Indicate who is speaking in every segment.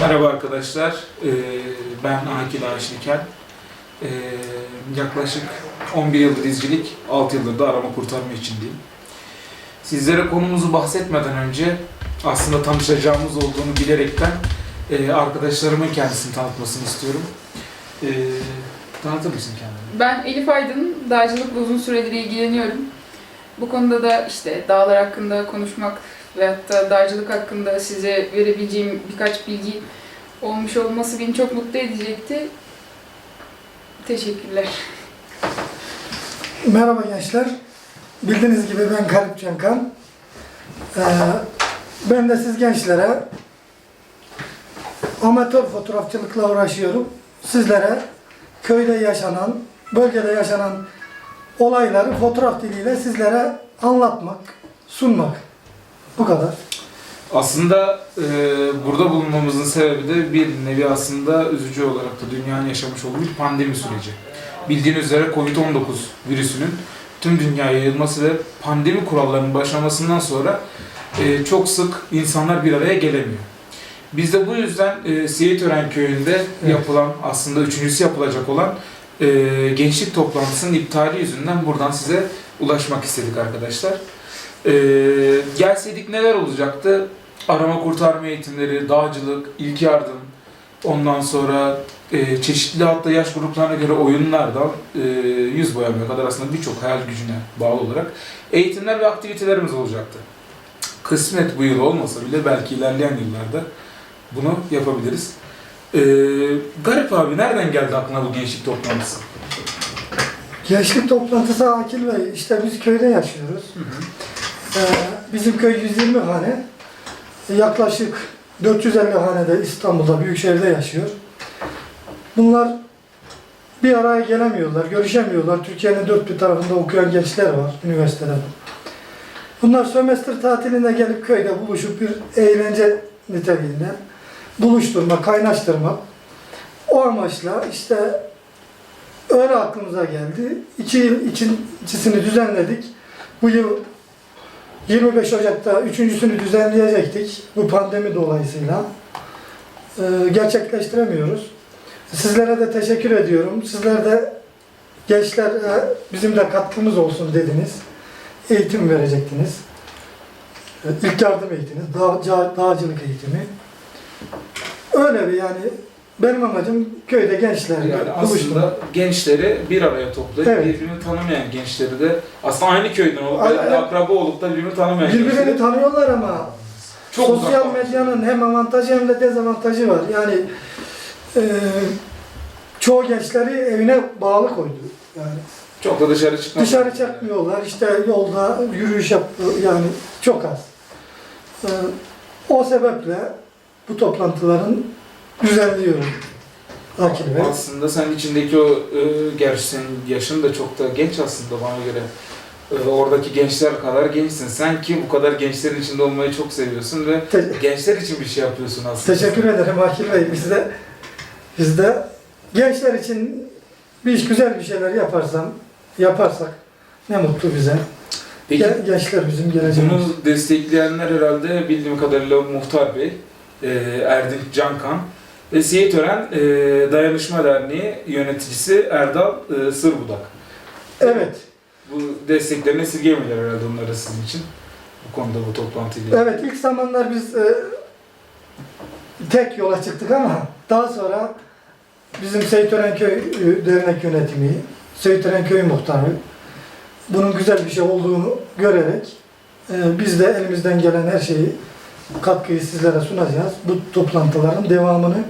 Speaker 1: Merhaba arkadaşlar, ben Akil Aşiken. Yaklaşık 11 yıldır izcilik, 6 yıldır da arama kurtarma içindeyim. Sizlere konumuzu bahsetmeden önce aslında tanışacağımız olduğunu bilerekten arkadaşlarımın kendisini tanıtmasını istiyorum. Tanıtır mısın kendini?
Speaker 2: Ben Elif Aydın, dağcılıkla uzun süredir ilgileniyorum. Bu konuda da işte dağlar hakkında konuşmak veyahut da dağcılık hakkında size verebileceğim birkaç bilgi olmuş olması beni çok mutlu edecekti. Teşekkürler.
Speaker 3: Merhaba gençler. Bildiğiniz gibi ben Galip Cankan. Ee, ben de siz gençlere amatör fotoğrafçılıkla uğraşıyorum. Sizlere köyde yaşanan, bölgede yaşanan olayları fotoğraf diliyle sizlere anlatmak, sunmak. Bu kadar.
Speaker 1: Aslında e, burada bulunmamızın sebebi de bir nevi aslında üzücü olarak da dünyanın yaşamış olduğu bir pandemi süreci. Bildiğiniz üzere Covid-19 virüsünün tüm dünyaya yayılması ve pandemi kurallarının başlamasından sonra e, çok sık insanlar bir araya gelemiyor. Biz de bu yüzden e, Siirtören köyünde
Speaker 3: Evet.
Speaker 1: yapılan aslında üçüncüsü yapılacak olan e, gençlik toplantısının iptali yüzünden buradan size ulaşmak istedik arkadaşlar. E, gelseydik neler olacaktı? Arama kurtarma eğitimleri, dağcılık, ilk yardım, ondan sonra e, çeşitli hatta yaş gruplarına göre oyunlardan e, yüz boyamaya kadar aslında birçok hayal gücüne bağlı olarak eğitimler ve aktivitelerimiz olacaktı. Kısmet bu yıl olmasa bile belki ilerleyen yıllarda bunu yapabiliriz. E, Garip abi nereden geldi aklına bu gençlik toplantısı?
Speaker 3: Gençlik toplantısı Akil Bey. İşte biz köyde yaşıyoruz. Ee, bizim köy 120 hane. Yaklaşık 450 hane de İstanbul'da, Büyükşehir'de yaşıyor. Bunlar bir araya gelemiyorlar, görüşemiyorlar. Türkiye'nin dört bir tarafında okuyan gençler var, üniversitede. Bunlar sömestr tatilinde gelip köyde buluşup bir eğlence niteliğinde buluşturma, kaynaştırma. O amaçla işte öyle aklımıza geldi. İki yıl ikincisini düzenledik. Bu yıl 25 Ocak'ta üçüncüsünü düzenleyecektik. Bu pandemi dolayısıyla. Ee, gerçekleştiremiyoruz. Sizlere de teşekkür ediyorum. Sizler de gençler e, bizim de katkımız olsun dediniz. Eğitim verecektiniz. Ee, İlk yardım eğitimi, dağ, dağcılık eğitimi. Öyle bir yani benim amacım köyde gençlerle
Speaker 1: Yani aslında gençleri bir araya toplayıp
Speaker 3: Evet.
Speaker 1: birbirini tanımayan gençleri de aslında aynı köyden olup
Speaker 3: Ay-
Speaker 1: belki akraba olup da birbirini tanımayan
Speaker 3: Birbirini
Speaker 1: gençleri
Speaker 3: tanıyorlar ama
Speaker 1: çok
Speaker 3: sosyal
Speaker 1: uzak.
Speaker 3: medyanın hem avantajı hem de dezavantajı var. Yani e, çoğu gençleri evine bağlı koydu. Yani
Speaker 1: Çok da dışarı çıkmıyor.
Speaker 3: dışarı çıkmıyorlar. İşte yolda yürüyüş yapıyor. Yani çok az. E, o sebeple bu toplantıların düzenliyorum. Akil Bey.
Speaker 1: Aslında sen içindeki o, e, gerçi senin yaşın da çok da genç aslında bana göre. E, oradaki gençler kadar gençsin. Sen ki bu kadar gençlerin içinde olmayı çok seviyorsun ve
Speaker 3: Te-
Speaker 1: gençler için bir şey yapıyorsun aslında.
Speaker 3: teşekkür ederim Akil Bey. Biz de, biz de gençler için bir iş güzel bir şeyler yaparsam, yaparsak ne mutlu bize.
Speaker 1: Peki
Speaker 3: Gen- gençler bizim geleceğimiz.
Speaker 1: bunu destekleyenler herhalde bildiğim kadarıyla Muhtar Bey, e, Erdinç Cankan ve Siirtören e, Dayanışma Derneği yöneticisi Erdal e, Sırbudak.
Speaker 3: Evet,
Speaker 1: Bu desteklerini esirgemediler herhalde onları sizin için. Bu konuda bu toplantıyla.
Speaker 3: evet ilk zamanlar biz e, tek yola çıktık ama daha sonra bizim Seytören Köy Dernek Yönetimi, Seytören Köy Muhtarı bunun güzel bir şey olduğunu görerek e, biz de elimizden gelen her şeyi katkıyı sizlere sunacağız. Bu toplantıların devamını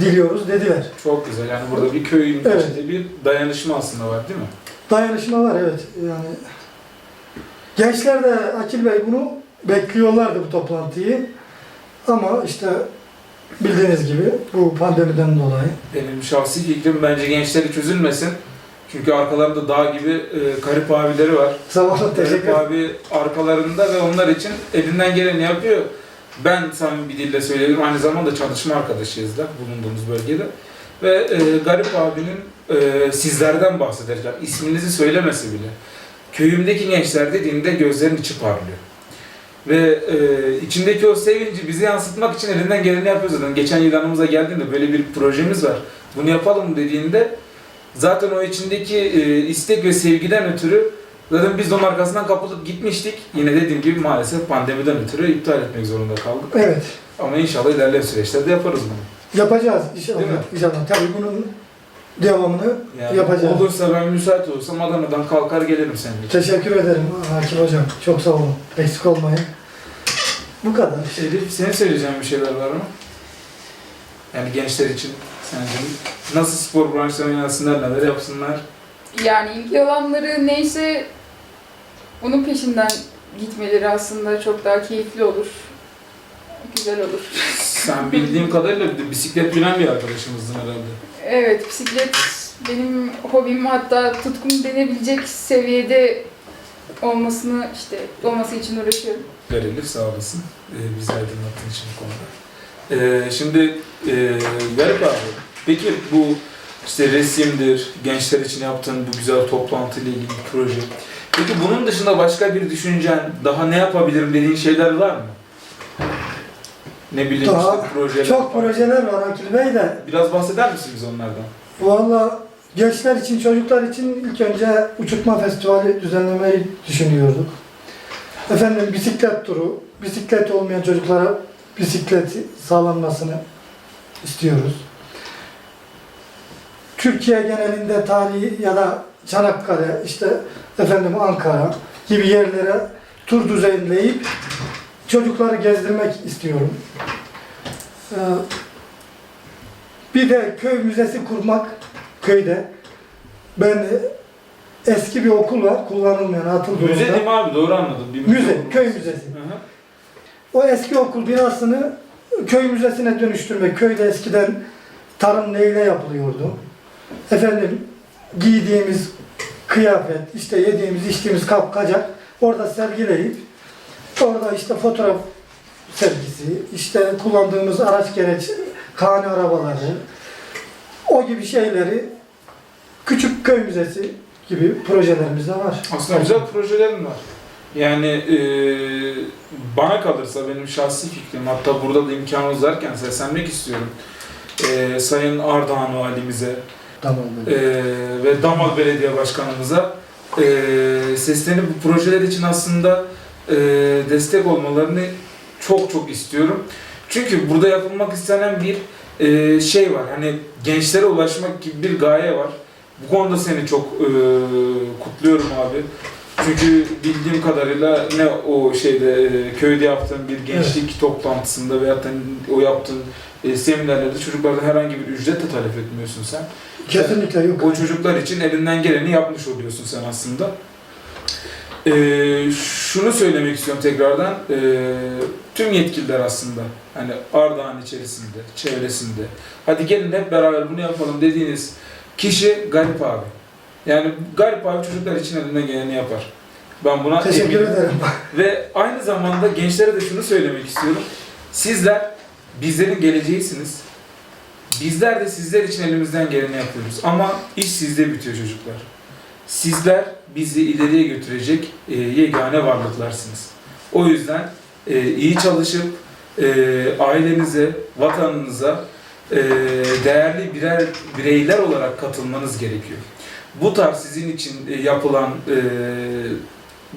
Speaker 3: diliyoruz dediler.
Speaker 1: Çok güzel. Yani burada bir köyün
Speaker 3: Evet.
Speaker 1: içinde bir dayanışma aslında var değil mi?
Speaker 3: Dayanışma var evet. Yani gençler de Akil Bey bunu bekliyorlardı bu toplantıyı. Ama işte bildiğiniz gibi bu pandemiden dolayı
Speaker 1: Benim şahsi fikrim bence gençleri çözülmesin. Çünkü arkalarında dağ gibi e, garip abileri var.
Speaker 3: zamanla teşekkür
Speaker 1: Garip abi arkalarında ve onlar için elinden geleni yapıyor. Ben samimi bir dille söylüyorum. Aynı zamanda çalışma arkadaşıyız da bulunduğumuz bölgede. Ve e, Garip abinin e, sizlerden bahsederken isminizi söylemesi bile köyümdeki gençler dediğinde gözlerin içi parlıyor. Ve e, içindeki o sevinci bizi yansıtmak için elinden geleni yapıyor zaten. Geçen yıl yanımıza geldiğinde böyle bir projemiz var. Bunu yapalım dediğinde zaten o içindeki e, istek ve sevgiden ötürü zaten biz de onun arkasından kapılıp gitmiştik. Yine dediğim gibi maalesef pandemiden ötürü iptal etmek zorunda kaldık.
Speaker 3: Evet.
Speaker 1: Ama inşallah ilerleyen süreçlerde yaparız bunu.
Speaker 3: Yapacağız inşallah.
Speaker 1: Değil mi?
Speaker 3: İnşallah. Tabii bunun devamını
Speaker 1: Yani
Speaker 3: Yapacağız.
Speaker 1: Olursa ben müsait olursam Adana'dan kalkar gelirim senin için.
Speaker 3: teşekkür ederim Hakim Hocam. Çok sağ olun. Eksik olmayın. Bu kadar.
Speaker 1: Şeyde, senin söyleyeceğin bir şeyler var mı? Yani gençler için sence nasıl spor branşlarına yönelsinler, neler yapsınlar?
Speaker 2: Yani ilgi alanları neyse onun peşinden gitmeleri aslında çok daha keyifli olur. Güzel olur.
Speaker 1: Sen bildiğim kadarıyla bir de bisiklet bilen bir arkadaşımızdın herhalde.
Speaker 2: Evet, bisiklet benim hobim hatta tutkum denebilecek seviyede olmasını işte olması için uğraşıyorum.
Speaker 1: Verelim sağ olasın. Ee, bizi aydınlattığın için bu konuda. Ee, şimdi e, Garip abi, peki bu işte resimdir, gençler için yaptığın bu güzel toplantı ile ilgili bir proje. Peki bunun dışında başka bir düşüncen, daha ne yapabilirim dediğin şeyler var mı? Ne bileyim
Speaker 3: Daha
Speaker 1: işte projeler.
Speaker 3: Çok projeler var Akil Bey de.
Speaker 1: Biraz bahseder misin bize onlardan?
Speaker 3: Valla gençler için, çocuklar için ilk önce uçurtma festivali düzenlemeyi düşünüyorduk. Efendim bisiklet turu, bisiklet olmayan çocuklara bisiklet sağlanmasını istiyoruz. Türkiye genelinde tarihi ya da Çanakkale, işte efendim Ankara gibi yerlere tur düzenleyip çocukları gezdirmek istiyorum. Ee, bir de köy müzesi kurmak köyde. Ben eski bir okul var kullanılmayan atıl
Speaker 1: Müze değil
Speaker 3: durumda.
Speaker 1: mi abi? Doğru anladım. Bir
Speaker 3: Müze,
Speaker 1: olması.
Speaker 3: köy müzesi.
Speaker 1: Hı hı.
Speaker 3: O eski okul binasını köy müzesine dönüştürmek. Köyde eskiden tarım neyle yapılıyordu? Efendim giydiğimiz kıyafet, işte yediğimiz, içtiğimiz kap kacak orada sergileyip orada işte fotoğraf sergisi, işte kullandığımız araç gereç, kane arabaları, o gibi şeyleri küçük köy müzesi gibi projelerimiz de var.
Speaker 1: Aslında güzel projelerin var. Yani e, bana kalırsa benim şahsi fikrim, hatta burada da imkanımız varken seslenmek istiyorum. E, Sayın Ardahan Valimize
Speaker 3: Tamam.
Speaker 1: e, ve Damal Belediye Başkanımıza e, seslenip bu projeler için aslında e, destek olmalarını çok çok istiyorum. Çünkü burada yapılmak istenen bir e, şey var. Hani gençlere ulaşmak gibi bir gaye var. Bu konuda seni çok e, kutluyorum abi. Çünkü bildiğim kadarıyla ne o şeyde e, köyde yaptığın bir gençlik toplantısında veyahut da o yaptığın e, seminerlerde çocuklardan herhangi bir ücret de talep etmiyorsun sen.
Speaker 3: Kesinlikle yok.
Speaker 1: O çocuklar için elinden geleni yapmış oluyorsun sen aslında. Ee, şunu söylemek istiyorum tekrardan. Ee, tüm yetkililer aslında hani Ardahan içerisinde, çevresinde hadi gelin hep beraber bunu yapalım dediğiniz kişi Garip abi. Yani Garip abi çocuklar için elinden geleni yapar. Ben buna
Speaker 3: Teşekkür
Speaker 1: eminim.
Speaker 3: ederim.
Speaker 1: Ve aynı zamanda gençlere de şunu söylemek istiyorum. Sizler bizlerin geleceğisiniz. Bizler de sizler için elimizden geleni yapıyoruz. Ama iş sizde bitiyor çocuklar. Sizler bizi ileriye götürecek e, yegane varlıklarsınız. O yüzden e, iyi çalışıp e, ailenize, vatanınıza e, değerli birer bireyler olarak katılmanız gerekiyor. Bu tarz sizin için e, yapılan e,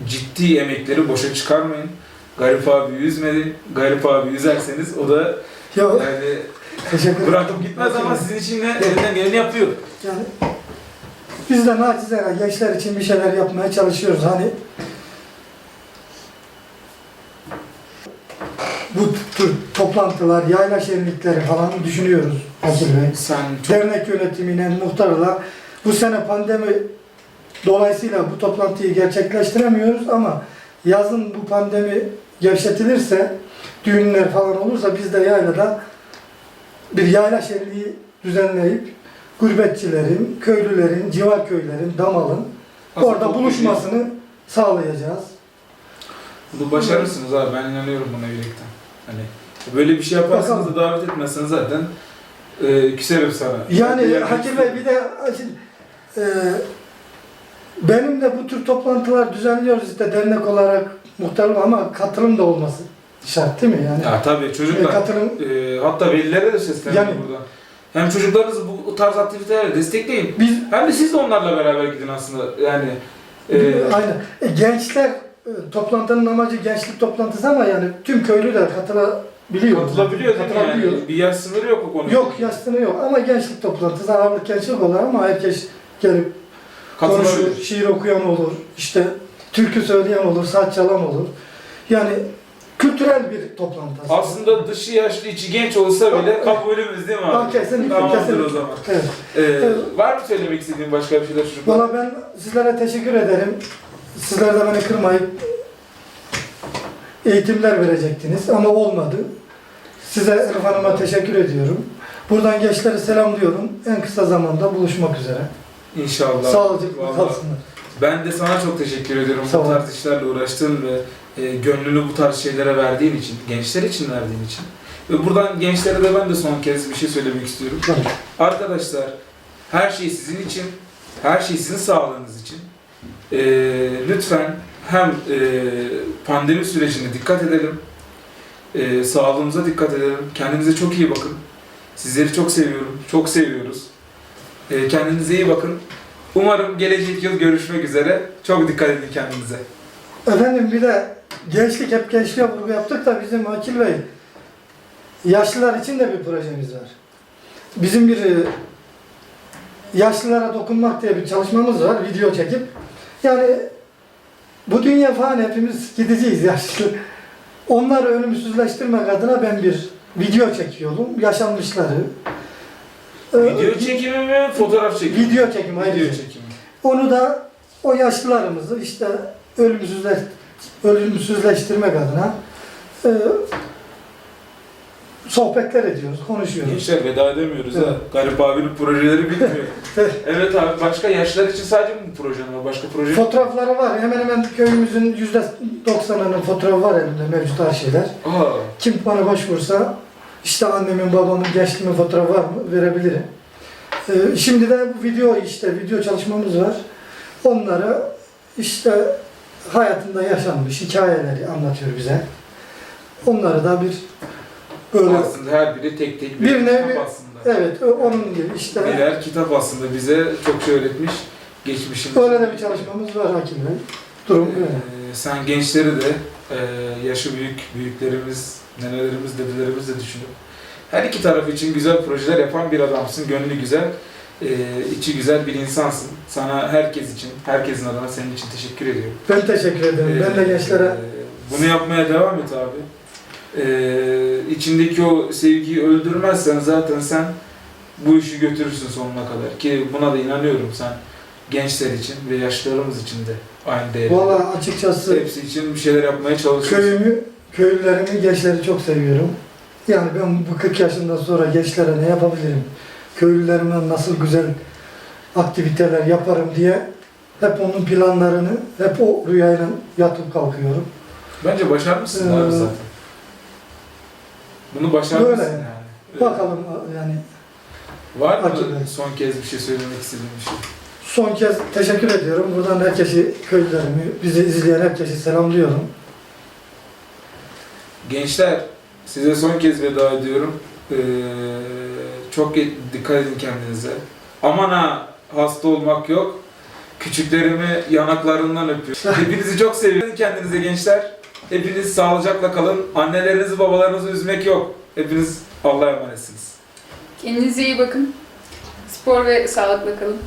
Speaker 1: ciddi emekleri boşa çıkarmayın. Garip abi yüzmedi. Garip abi yüzerseniz o da
Speaker 3: Yok,
Speaker 1: yani
Speaker 3: teşekkür ederim.
Speaker 1: bırakıp gitmez ama sizin için de elinden geleni yapıyor.
Speaker 3: Yani biz de nacizane gençler için bir şeyler yapmaya çalışıyoruz. Hani bu tür toplantılar, yayla şenlikleri falan düşünüyoruz Akil Bey.
Speaker 1: Sen çok
Speaker 3: Dernek yönetimiyle, muhtarla bu sene pandemi dolayısıyla bu toplantıyı gerçekleştiremiyoruz ama yazın bu pandemi gevşetilirse, düğünler falan olursa biz de yaylada bir yayla şenliği düzenleyip gurbetçilerin, köylülerin, civar köylerin, damalın
Speaker 1: aslında
Speaker 3: orada
Speaker 1: çok
Speaker 3: buluşmasını sağlayacağız.
Speaker 1: iyi. Bu başarırsınız abi ben inanıyorum buna yürekten. Hani böyle bir şey yaparsanız da davet etmezseniz zaten e, küserim sana.
Speaker 3: Yani Hakim Bey bir de e, benim de bu tür toplantılar düzenliyoruz işte dernek olarak muhtarlık ama katılım da olması şart değil mi? Yani
Speaker 1: Ya tabii
Speaker 3: e,
Speaker 1: çocuklar.
Speaker 3: katılım
Speaker 1: e, hatta velilere de sesleniyorum
Speaker 3: Yani-
Speaker 1: burada. Hem çocuklarınızı bu tarz aktivitelerle destekleyin.
Speaker 3: biz
Speaker 1: Hem de siz de onlarla beraber gidin aslında. Yani e,
Speaker 3: aynen E, gençler e, toplantının amacı gençlik toplantısı ama yani tüm köylüler katılabiliyor.
Speaker 1: katılabiliyor değil
Speaker 3: Katılabiliyor.
Speaker 1: yani? Bir yaş sınırı yok o konuda.
Speaker 3: Yok yaşlı yok ama gençlik toplantısı ağırlık gençlik olur ama herkes gelip konuşur, şiir okuyan olur, işte türkü söyleyen olur, saç çalan olur. Yani kültürel bir toplantı.
Speaker 1: Aslında dışı yaşlı içi genç olsa bile kabulümüz değil mi abi?
Speaker 3: kesinlikle,
Speaker 1: Tamamdır
Speaker 3: kesinlikle.
Speaker 1: o zaman.
Speaker 3: Evet.
Speaker 1: Ee,
Speaker 3: Evet.
Speaker 1: Var mı söylemek istediğin başka bir şeyler çocuklar?
Speaker 3: Valla ben sizlere teşekkür ederim. Sizler de beni kırmayıp eğitimler verecektiniz ama olmadı. Size Elif Hanım'a teşekkür ediyorum. Buradan gençlere selamlıyorum. En kısa zamanda buluşmak üzere.
Speaker 1: İnşallah.
Speaker 3: Sağlıcakla
Speaker 1: Vallahi.
Speaker 3: kalsınlar.
Speaker 1: Ben de sana çok teşekkür ediyorum
Speaker 3: Sağ
Speaker 1: bu
Speaker 3: ol.
Speaker 1: tarz işlerle uğraştığın ve e, gönlünü bu tarz şeylere verdiğin için, gençler için verdiğin için. Ve buradan gençlere de ben de son kez bir şey söylemek istiyorum. Arkadaşlar, her şey sizin için, her şey sizin sağlığınız için. E, lütfen hem e, pandemi sürecine dikkat edelim, e, sağlığımıza dikkat edelim, kendinize çok iyi bakın. Sizleri çok seviyorum, çok seviyoruz. E, kendinize iyi bakın. Umarım gelecek yıl görüşmek üzere. Çok dikkat edin kendinize.
Speaker 3: Efendim bir de gençlik hep gençliğe vurgu yaptık da bizim Akil Bey yaşlılar için de bir projemiz var. Bizim bir e, yaşlılara dokunmak diye bir çalışmamız var video çekip. Yani bu dünya falan hepimiz gideceğiz yaşlı. Onları ölümsüzleştirmek adına ben bir video çekiyorum. Yaşanmışları. Ee,
Speaker 1: Video çekimi mi, fotoğraf çekimi? mi?
Speaker 3: Video çekimi.
Speaker 1: Video çekimi.
Speaker 3: Onu da o yaşlılarımızı işte ölümsüzleş, ölümsüzleştirmek adına e, sohbetler ediyoruz, konuşuyoruz.
Speaker 1: Gençler veda edemiyoruz ha.
Speaker 3: Evet.
Speaker 1: Garip abinin projeleri bitmiyor.
Speaker 3: Evet.
Speaker 1: abi başka yaşlar için sadece mi bu projen var? Başka proje?
Speaker 3: Fotoğrafları var. Hemen hemen köyümüzün yüzde doksanının fotoğrafı var elimde mevcut her şeyler.
Speaker 1: Aa,
Speaker 3: Kim bana başvursa işte annemin, babamın, gençliğimin fotoğrafı var mı verebilirim. Ee, şimdi de bu video işte video çalışmamız var. Onları işte hayatında yaşanmış hikayeleri anlatıyor bize. Onları da bir böyle
Speaker 1: aslında her biri tek tek bir,
Speaker 3: Bir
Speaker 1: kitap
Speaker 3: nevi-
Speaker 1: aslında.
Speaker 3: evet onun gibi işte
Speaker 1: Birer kitap aslında bize çok şey öğretmiş. Geçmişimiz.
Speaker 3: öyle de bir çalışmamız var Hakim Bey. Durum böyle.
Speaker 1: Ee, sen gençleri de e, yaşı büyük büyüklerimiz, nenelerimiz, dedelerimiz de düşünüp her iki taraf için güzel projeler yapan bir adamsın. Gönlü güzel, e, içi güzel bir insansın. Sana herkes için, herkesin adına senin için teşekkür ediyorum.
Speaker 3: Ben teşekkür ederim. Ben de
Speaker 1: Ee,
Speaker 3: gençlere
Speaker 1: e, bunu yapmaya devam et abi. Ee, içindeki o sevgiyi öldürmezsen zaten sen bu işi götürürsün sonuna kadar. Ki buna da inanıyorum sen gençler için ve yaşlılarımız için de aynı değerli.
Speaker 3: valla açıkçası
Speaker 1: Hepsi için bir şeyler yapmaya çalışıyorsun.
Speaker 3: Köyümü, köylülerimi, gençleri çok seviyorum. Yani ben bu 40 yaşından sonra gençlere ne yapabilirim? Köylülerime nasıl güzel aktiviteler yaparım diye hep onun planlarını, hep o rüyayla yatıp kalkıyorum.
Speaker 1: Bence başarmışsın
Speaker 3: Ee,
Speaker 1: abi zaten. Bunu başarmışsın
Speaker 3: böyle.
Speaker 1: yani. Ee,
Speaker 3: Bakalım yani
Speaker 1: Var mı
Speaker 3: Hakikaten.
Speaker 1: son kez bir şey söylemek istediğin bir şey?
Speaker 3: son kez teşekkür ediyorum. Buradan herkesi, köylülerimi, bizi izleyen herkesi selamlıyorum.
Speaker 1: Gençler size son kez veda ediyorum. Ee, çok dikkat edin kendinize. Aman ha hasta olmak yok. Küçüklerimi yanaklarından öpüyorum. Hepinizi çok seviyorum kendinize gençler. Hepiniz sağlıcakla kalın. Annelerinizi babalarınızı üzmek yok. Hepiniz Allah'a emanetsiniz.
Speaker 2: Kendinize iyi bakın. Spor ve sağlıkla kalın.